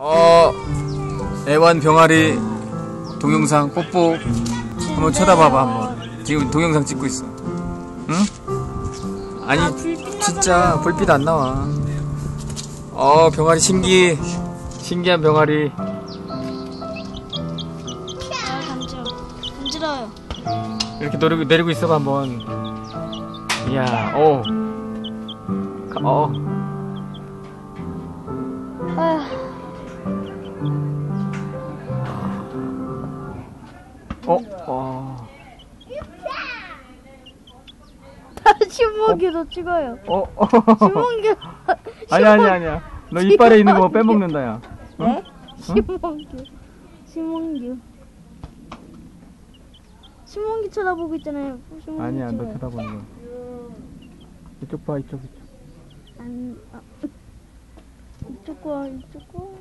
어, 애완 병아리 동영상 뽀뽀 한번 쳐다봐봐 한번. 지금 동영상 찍고 있어. 응? 아니 진짜 불빛 안 나와. 어 병아리 신기 신기한 병아리. 아 간지러 간지러요 이렇게 내리고, 내리고 있어봐 한번. 이야, 오, 가- 어, 어, 어, 신문기도 찍어요 어, 어. 신문기 아니야, 아니야, 아니야. 너 이빨에 있는 거 빼먹는다, 야. 네? 신문기 신문기 신문기 쳐다보고 있잖아요 신문기 아니야, 너. 쳐다보는 거. 이쪽 봐, 이쪽, 이쪽. 안, 아, 이쪽 거 이쪽 거